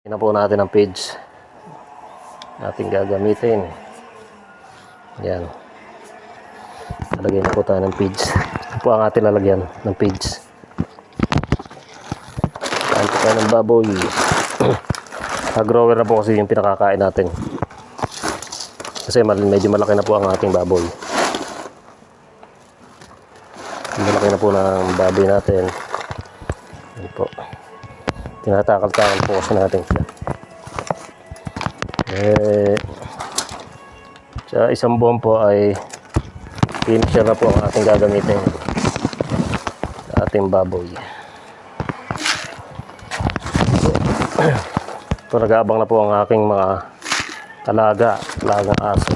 Tingnan po natin ang page ating gagamitin. Yan. Lalagyan na po tayo ng page. Ito po ang ating lalagyan ng page. Kain po tayo ng baboy. Nag-grower na po kasi yung pinakakain natin. Kasi medyo malaki na po ang ating baboy. Malaki na po ng baboy natin. Yan po. Tinatakal-takal po kasi natin sila. Eh, sa isang buwan po ay finisher na po ang ating gagamitin sa ating baboy. Ito nag-aabang na po ang aking mga alaga, alagang aso.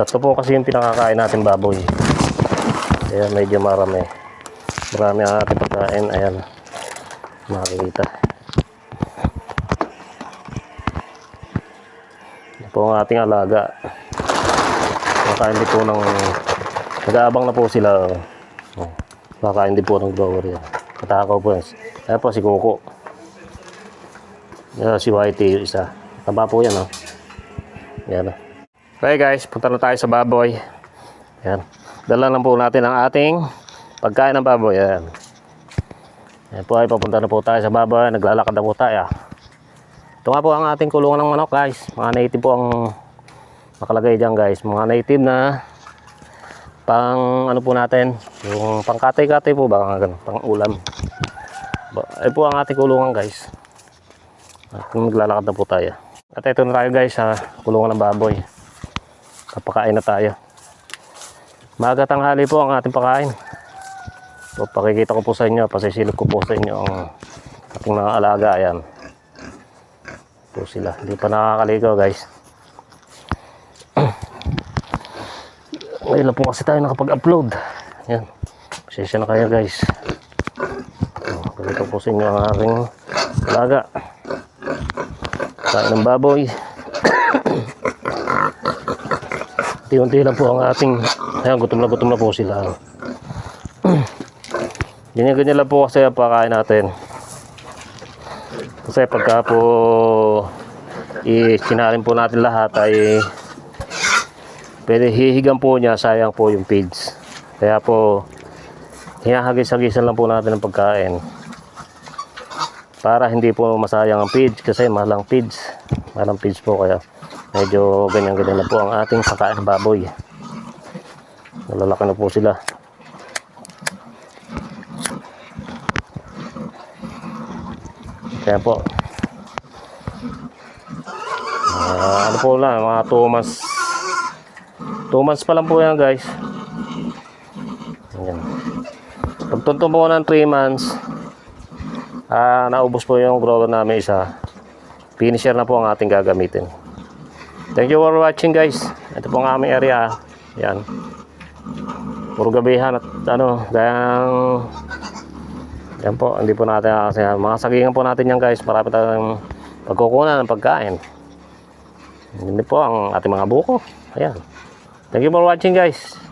Tatlo po kasi yung pinakakain natin baboy. Kaya medyo marami. Marami ang ating pagkain. Ayan. Makikita. Ito po ang ating alaga. Makain din po ng... Nag-aabang na po sila. Oh. Makain din po ng grower yan. Katakaw po yan. Ayan po si Coco. Yan si Whitey isa. Taba po yan oh. Yan. Okay guys, punta na tayo sa baboy. Yan. Dala lang po natin ang ating pagkain ng baboy. Yan. Yan po ay papunta na po tayo sa baboy. Naglalakad na po tayo. Ito nga po ang ating kulungan ng manok guys. Mga native po ang nakalagay dyan guys. Mga native na pang ano po natin. Yung pang katay-katay po ba? Ganun, pang ulam. Ay po ang ating kulungan guys. At maglalakad na po tayo. At ito na tayo guys sa kulungan ng baboy. Kapakain na tayo. Maga tanghali po ang ating pakain. So, pakikita ko po sa inyo, pasisilip ko po sa inyo ang ating mga alaga. Ayan. Po sila. Hindi pa nakakaligaw guys. Ngayon lang po kasi tayo nakapag-upload. Ayan. Pasensya na kayo guys. Ko po sa inyo ang aking alaga. Kain ng baboy. Unti-unti lang po ang ating ayan, gutom na gutom na po sila. Ganyan-ganyan lang po kasi ang pakain natin. Kasi pagka po i-sinalin po natin lahat ay pwede hihigan po niya, sayang po yung feeds. Kaya po hinahagis-hagisan lang po natin ang pagkain para hindi po masayang ang feeds kasi mahal ang feeds mahal feeds po kaya medyo ganyan-ganyan na po ang ating pagkain baboy nalalaki na po sila kaya po Ah, ano po lang mga 2 months 2 months pa lang po yan guys Ayan. pagtunto po ng 3 months Ah, naubos po yung grower namin isa. Finisher na po ang ating gagamitin. Thank you for watching guys. Ito po ang aming area. Yan. Puro gabihan at ano, gayang yan po, hindi po natin kasi mga sagingan po natin yan guys. Marami tayong pagkukunan ng pagkain. Hindi po ang ating mga buko. Ayan. Thank you for watching guys.